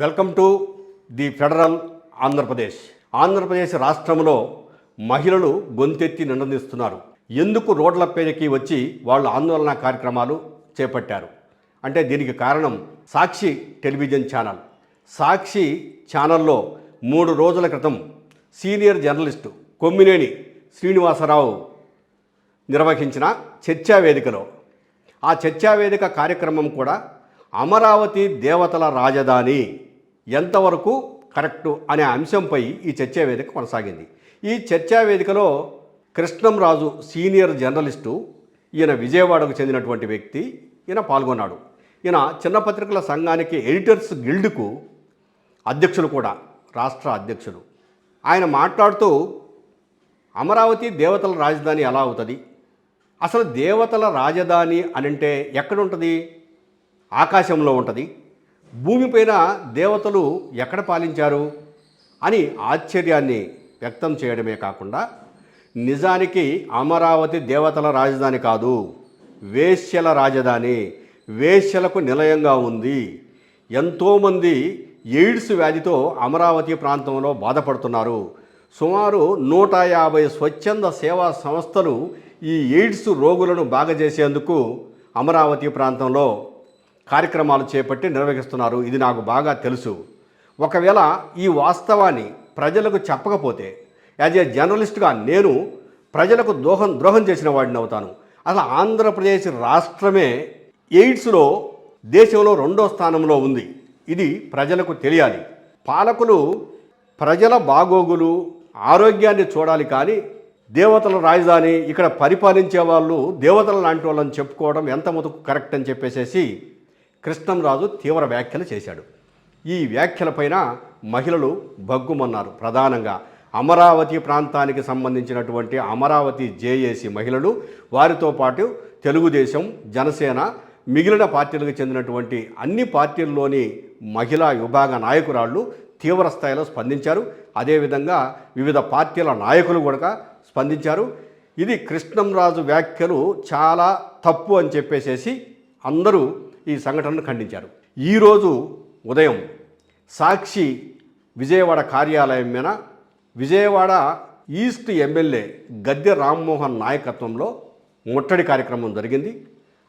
Welcome to the Federal Andhra Pradesh. Andhra Pradesh రాష్ట్రంలో మహిళలు గొంతెత్తి నినదిస్తున్నారు. ఎందుకు రోడ్లపైకి వచ్చి వాళ్ళు ఆందోళన కార్యక్రమాలు చేపట్టారు? అంటే దీనికి కారణం సాక్షి టెలివిజన్ ఛానల్. సాక్షి ఛానల్లో మూడు రోజుల క్రితం సీనియర్ జర్నలిస్టు కొమ్మినేని శ్రీనివాసరావు నిర్వహించిన చర్చా వేదికలో. ఆ చర్చా వేదిక కార్యక్రమం కూడా అమరావతి దేవతల రాజధాని ఎంతవరకు కరెక్టు అనే అంశంపై ఈ చర్చా వేదిక కొనసాగింది. ఈ చర్చా వేదికలో కృష్ణంరాజు సీనియర్ జర్నలిస్టు ఈయన విజయవాడకు చెందినటువంటి వ్యక్తి ఈయన పాల్గొన్నాడు. ఈయన చిన్న పత్రికల సంఘానికి ఎడిటర్స్ గిల్డ్కు అధ్యక్షులు కూడా రాష్ట్ర అధ్యక్షులు. ఆయన మాట్లాడుతూ అమరావతి దేవతల రాజధాని ఎలా అవుతుంది? అసలు దేవతల రాజధాని అని అంటే ఆకాశంలో ఉంటుంది? భూమిపైన దేవతలు ఎక్కడ పాలించారు అని ఆశ్చర్యాన్ని వ్యక్తం చేయడమే కాకుండా నిజానికి అమరావతి దేవతల రాజధాని కాదు వేశ్యల రాజధాని వేశ్యలకు నిలయంగా ఉంది. ఎంతోమంది ఎయిడ్స్ వ్యాధితో అమరావతి ప్రాంతంలో బాధపడుతున్నారు. సుమారు నూట యాభై స్వచ్ఛంద సేవా సంస్థలు ఈ ఎయిడ్స్ రోగులను బాగజేసేందుకు అమరావతి ప్రాంతంలో కార్యక్రమాలు చేపట్టి నిర్వహిస్తున్నారు. ఇది నాకు బాగా తెలుసు. ఒకవేళ ఈ వాస్తవాన్ని ప్రజలకు చెప్పకపోతే యాజ్ ఏ జర్నలిస్ట్గా నేను ప్రజలకు దోహం ద్రోహం చేసిన వాడిని అవుతాను. అసలు ఆంధ్రప్రదేశ్ రాష్ట్రమే ఎయిడ్స్లో దేశంలో రెండో స్థానంలో ఉంది. ఇది ప్రజలకు తెలియాలి. పాలకులు ప్రజల బాగోగులు ఆరోగ్యాన్ని చూడాలి కానీ దేవతల రాజధాని ఇక్కడ పరిపాలించే వాళ్ళు దేవతల లాంటి వాళ్ళని చెప్పుకోవడం ఎంత మటుకు కరెక్ట్ అని చెప్పేసేసి కృష్ణంరాజు తీవ్ర వ్యాఖ్యలు చేశాడు. ఈ వ్యాఖ్యలపైన మహిళలు భగ్గుమన్నారు. ప్రధానంగా అమరావతి ప్రాంతానికి సంబంధించినటువంటి అమరావతి జేఏసీ మహిళలు వారితో పాటు తెలుగుదేశం జనసేన మిగిలిన పార్టీలకు చెందినటువంటి అన్ని పార్టీల్లోని మహిళా విభాగ నాయకురాళ్ళు తీవ్ర స్థాయిలో స్పందించారు. అదేవిధంగా వివిధ పార్టీల నాయకులు కూడా స్పందించారు. ఇది కృష్ణంరాజు వ్యాఖ్యలు చాలా తప్పు అని చెప్పేసేసి అందరూ ఈ సంఘటనను ఖండించారు. ఈరోజు ఉదయం సాక్షి విజయవాడ కార్యాలయం మీద విజయవాడ ఈస్ట్ ఎమ్మెల్యే గద్దె రామ్మోహన్ నాయకత్వంలో ముట్టడి కార్యక్రమం జరిగింది.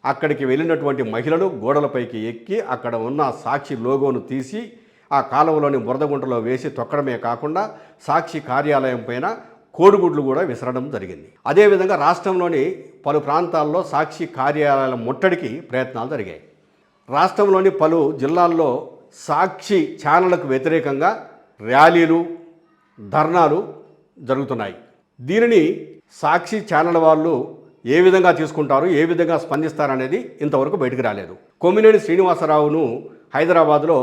అక్కడికి వెళ్ళినటువంటి మహిళలు గోడలపైకి ఎక్కి అక్కడ ఉన్న సాక్షి లోగోను తీసి ఆ కాలువలోని బురదగుంటలో వేసి తొక్కడమే కాకుండా సాక్షి కార్యాలయం పైన కోడిగుడ్లు కూడా విసరడం జరిగింది. అదేవిధంగా రాష్ట్రంలోని పలు ప్రాంతాల్లో సాక్షి కార్యాలయాల ముట్టడికి ప్రయత్నాలు జరిగాయి. రాష్ట్రంలోని పలు జిల్లాల్లో సాక్షి ఛానళ్ళకు వ్యతిరేకంగా ర్యాలీలు ధర్నాలు జరుగుతున్నాయి. దీనిని సాక్షి ఛానల్ వాళ్ళు ఏ విధంగా తీసుకుంటారు ఏ విధంగా స్పందిస్తారనేది ఇంతవరకు బయటకు రాలేదు. కొమ్మినేని శ్రీనివాసరావును హైదరాబాద్లో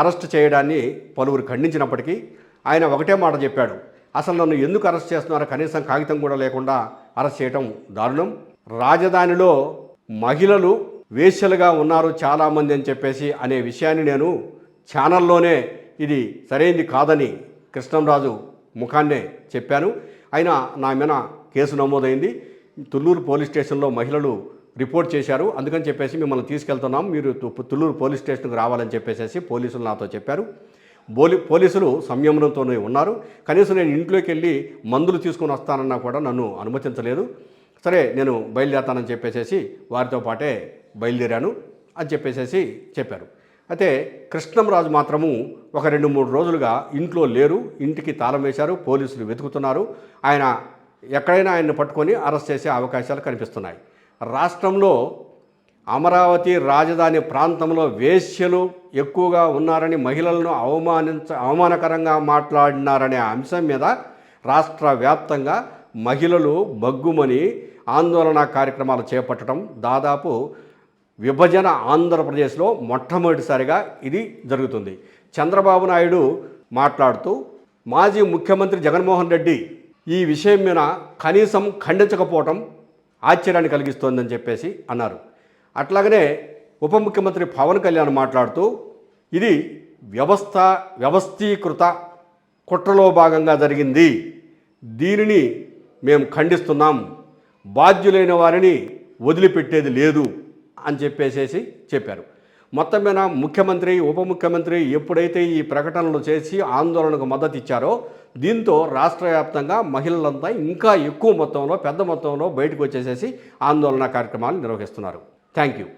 అరెస్ట్ చేయడాన్ని పలువురు ఖండించినప్పటికీ ఆయన ఒకటే మాట చెప్పాడు. అసలు నన్ను ఎందుకు అరెస్ట్ చేస్తున్నారో కనీసం కాగితం కూడా లేకుండా అరెస్ట్ చేయటం దారుణం. రాజధానిలో మహిళలు వేశ్యలుగా ఉన్నారు చాలామంది అని చెప్పేసి అనే విషయాన్ని నేను ఛానల్లోనే ఇది సరైనది కాదని కృష్ణంరాజు ముఖాన్నే చెప్పాను. అయినా నా మీద కేసు నమోదైంది. తుళ్ళూరు పోలీస్ స్టేషన్లో మహిళలు రిపోర్ట్ చేశారు. అందుకని చెప్పేసి మిమ్మల్ని తీసుకెళ్తున్నాం. మీరు తు- తుళ్ళూరు పోలీస్ స్టేషన్కి రావాలని చెప్పేసి పోలీసులు నాతో చెప్పారు. పోలీ పోలీసులు సంయమనంతోనే ఉన్నారు. కనీసం నేను ఇంట్లోకి వెళ్ళి మందులు తీసుకొని వస్తానన్నా కూడా నన్ను అనుమతించలేదు. సరే నేను బయలుదేరతానని చెప్పేసేసి వారితో పాటే బయలుదేరాను అని చెప్పేసేసి చెప్పారు. అయితే కృష్ణంరాజు మాత్రము ఒక రెండు మూడు రోజులుగా ఇంట్లో లేరు ఇంటికి తాళం వేశారు పోలీసులు వెతుకుతున్నారు. ఆయన ఎక్కడైనా ఆయన్ని పట్టుకొని అరెస్ట్ చేసే అవకాశాలు కనిపిస్తున్నాయి. రాష్ట్రంలో అమరావతి రాజధాని ప్రాంతంలో వేశ్యలు ఎక్కువగా ఉన్నారని మహిళలను అవమానించ అవమానకరంగా మాట్లాడినారనే అంశం మీద రాష్ట్ర వ్యాప్తంగా మహిళలు బగ్గుమని ఆందోళన కార్యక్రమాలు చేపట్టడం దాదాపు విభజన ఆంధ్రప్రదేశ్లో మొట్టమొదటిసారిగా ఇది జరుగుతుంది. చంద్రబాబు నాయుడు మాట్లాడుతూ మాజీ ముఖ్యమంత్రి జగన్మోహన్ రెడ్డి ఈ విషయం మీద కనీసం ఖండించకపోవటం ఆశ్చర్యాన్ని కలిగిస్తోందని చెప్పేసి అన్నారు. అట్లాగనే ఉప ముఖ్యమంత్రి పవన్ కళ్యాణ్ మాట్లాడుతూ ఇది వ్యవస్థ వ్యవస్థీకృత కుట్రలో భాగంగా జరిగింది. దీనిని మేము ఖండిస్తున్నాం. బాధ్యులైన వారిని వదిలిపెట్టేది లేదు. అని చెప్పేసేసి చెప్పారు. మొత్తం మీద ముఖ్యమంత్రి ఉప ముఖ్యమంత్రి ఎప్పుడైతే ఈ ప్రకటనలు చేసి ఆందోళనకు మద్దతు ఇచ్చారో దీంతో రాష్ట్ర వ్యాప్తంగా మహిళలంతా ఇంకా ఎక్కువ మొత్తంలో పెద్ద మొత్తంలో బయటకు వచ్చేసేసి ఆందోళన కార్యక్రమాలు నిర్వహిస్తున్నారు. Thank you